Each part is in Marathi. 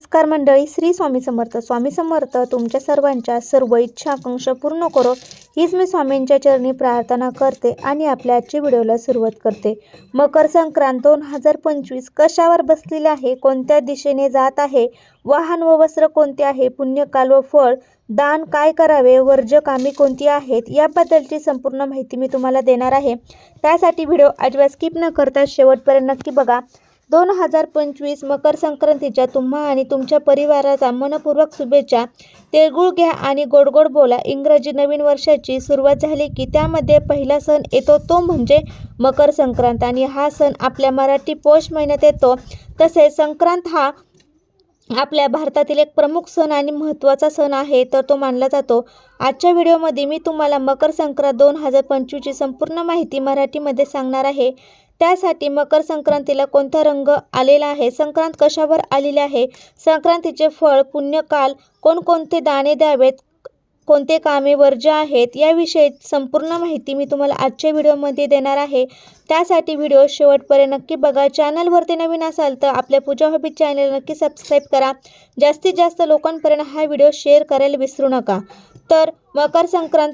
नमस्कार मंडळी श्री स्वामी समर्थ. स्वामी समर्थ तुमच्या सर्वांच्या सर्व इच्छा आकांक्षा पूर्ण करो. हीच मी स्वामींच्या चरणी प्रार्थना करते आणि आपल्या आजच्या व्हिडिओला सुरुवात करते. मकर संक्रांत दोन हजार पंचवीस कशावर बसलेले आहे? कोणत्या दिशेने जात आहे? वाहन व वस्त्र कोणते आहे? पुण्यकाल व फळ दान काय करावे? वर्ज कामे कोणती आहेत? याबद्दलची संपूर्ण माहिती मी तुम्हाला देणार आहे. त्यासाठी व्हिडिओ आजवा स्किप न करता शेवटपर्यंत नक्की बघा. दोन हजार पंचवीस मकर संक्रांतीच्या तुम्हा आणि तुमच्या परिवाराचा मनपूर्वक शुभेच्छा. तिळगुळ घ्या आणि गोडगोड बोला. इंग्रजी नवीन वर्षाची सुरुवात झाली की त्यामध्ये पहिला सण येतो तो म्हणजे मकर संक्रांत. आणि हा सण आपल्या मराठी पौष महिन्यात येतो. तसेच संक्रांत हा आपल्या भारतातील एक प्रमुख सण आणि महत्त्वाचा सण आहे तर तो मानला जातो. आजच्या व्हिडिओमध्ये मी तुम्हाला मकर संक्रांत दोन हजार पंचवीसची संपूर्ण माहिती मराठीमध्ये सांगणार आहे. त्यासाठी मकर संक्रांतीला कोणता रंग आलेला आहे? संक्रांत कशावर आलेली आहे? संक्रांतीचे फळ पुण्यकाल कोणकोणते दाणे द्यावेत? कोणते कामे वर्ज्य आहेत? याविषयी संपूर्ण माहिती मी तुम्हाला आजच्या व्हिडिओमध्ये देणार आहे. त्यासाठी व्हिडिओ शेवटपर्यंत नक्की बघा. चॅनलवरती नवीन असाल तर आपल्या पूजा हॉबी चॅनल नक्की सबस्क्राईब करा. जास्तीत जास्त लोकांपर्यंत हा व्हिडिओ शेअर करायला विसरू नका. तर मकर संक्रांत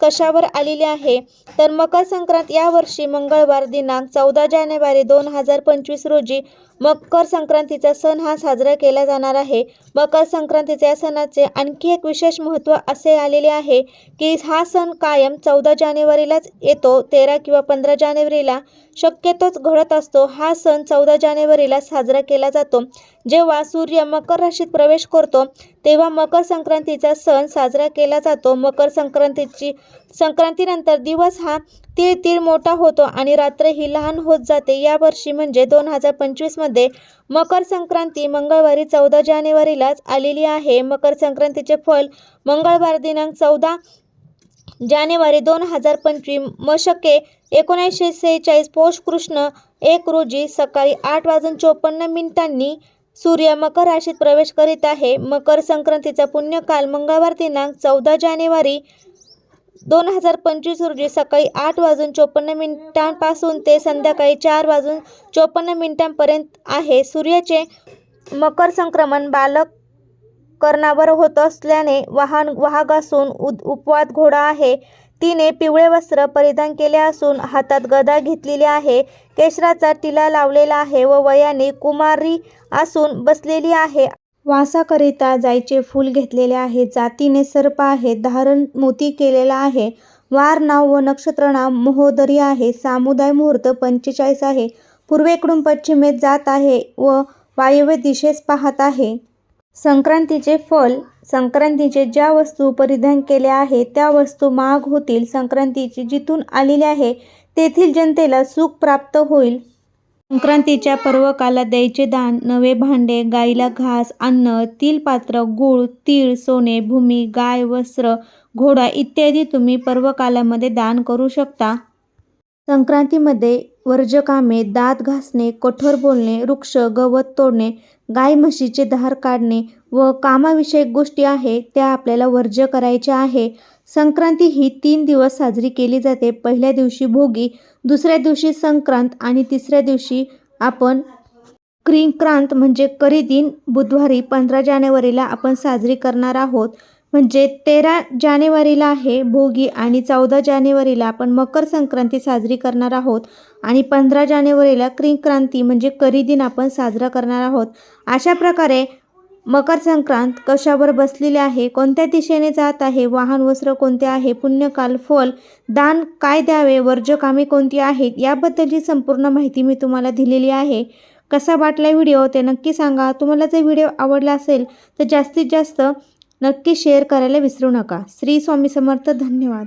कशावर आलेली आहे? तर मकर संक्रांत यावर्षी मंगळवार दिनांक चौदा जानेवारी दोन हजार पंचवीस रोजी मकर संक्रांतीचा सण हा साजरा केला जाणार आहे. मकर संक्रांतीच्या या सणाचे आणखी एक विशेष महत्त्व असे आलेले आहे की हा सण कायम चौदा जानेवारीलाच येतो तेरा किंवा पंधरा जानेवारीला शक्यतोच घडत असतो. हा सण चौदा जानेवारीला साजरा केला जातो. जेव्हा सूर्य मकर राशीत प्रवेश करतो तेव्हा मकर संक्रांतीचा सण साजरा केला जातो. मकर संक्रांतीची संक्रांतीनंतर दिवस हा तीळ तीळ मोठा होतो आणि रात्र ही लहान होत जाते. यावर्षी म्हणजे दोन हजार पंचवीसमध्ये मकर संक्रांती मंगळवारी चौदा जानेवारीलाच आलेली आहे. मकर संक्रांतीचे फल मंगळवार दिनांक चौदा जानेवारी दोन हजार पंचवीस मशके एकोणीसशे सेहेचाळीस पौष कृष्ण एक रोजी सकाळी आठ वाजून चोपन्न मिनिटांनी सूर्य मकर राशीत प्रवेश करीत आहे. मकर संक्रांतीचा पुण्यकाल मंगळवार दिनांक चौदा जानेवारी दोन हजार पंचवीस रोजी सकाळी आठ वाजून चोपन्न मिनिटांपासून ते संध्याकाळी चार वाजून चोपन्न मिनिटांपर्यंत आहे. सूर्याचे मकर संक्रमण बालक कर्णावर होत असल्याने वाहन वाहक असून उद उपवाद घोडा आहे. तिने पिवळे वस्त्र परिधान केले असून हातात गदा घेतलेली आहे. केशराचा टिला लावलेला आहे व वयाने कुमारी असून बसलेली आहे. वासाकरिता जायचे फूल घेतलेले आहे. जातीने सर्प आहे. धारण मोती केलेला आहे. वार नाव व नक्षत्र नाव महोदरी आहे. सामुदाय मुहूर्त पंचेचाळीस आहे. पूर्वेकडून पश्चिमेत जात आहे व वायव्य दिशेस पाहत आहे. संक्रांतीचे फल संक्रांतीचे ज्या वस्तू परिधान केल्या आहे त्या वस्तू महाग होतील. संक्रांतीची जिथून आलेली आहे तेथील जनतेला सुख प्राप्त होईल. संक्रांतीच्या पर्वकाला द्यायचे दान नवे भांडे गाईला घास अन्न तिलपात्र गूळ तीळ सोने भूमी गाय वस्त्र घोडा इत्यादी तुम्ही पर्वकालामध्ये दान करू शकता. संक्रांतीमध्ये वर्ज्यकामे दात घासणे कठोर बोलणे वृक्ष गवत तोडणे गाय म्हशीचे धार काढणे व कामाविषयक गोष्टी आहे त्या आपल्याला वर्ज्य करायच्या आहे. संक्रांती ही तीन दिवस साजरी केली जाते. पहिल्या दिवशी भोगी दुसऱ्या दिवशी संक्रांत आणि तिसऱ्या दिवशी आपण क्रिंक्रांत म्हणजे करी बुधवारी पंधरा जानेवारीला आपण साजरी करणार आहोत. म्हणजे तेरा जानेवारीला आहे भोगी आणि चौदा जानेवारीला आपण मकर संक्रांती साजरी करणार आहोत. आणि पंधरा जानेवारीला क्रिंक्रांती म्हणजे करी दिन आपण साजरा करणार आहोत. अशा प्रकारे मकर संक्रांत कशावर बसलेली आहे कोणत्या दिशेने जात आहे वाहन वस्त्र कोणते आहे पुण्यकाल फल दान काय द्यावे वर्जकामे कोणती आहेत याबद्दलची संपूर्ण माहिती मी तुम्हाला दिलेली आहे. कसा वाटला व्हिडिओ ते नक्की सांगा. तुम्हाला जर व्हिडिओ आवडला असेल तर जास्तीत जास्त नक्की शेअर करायला विसरू नका. श्री स्वामी समर्थ धन्यवाद.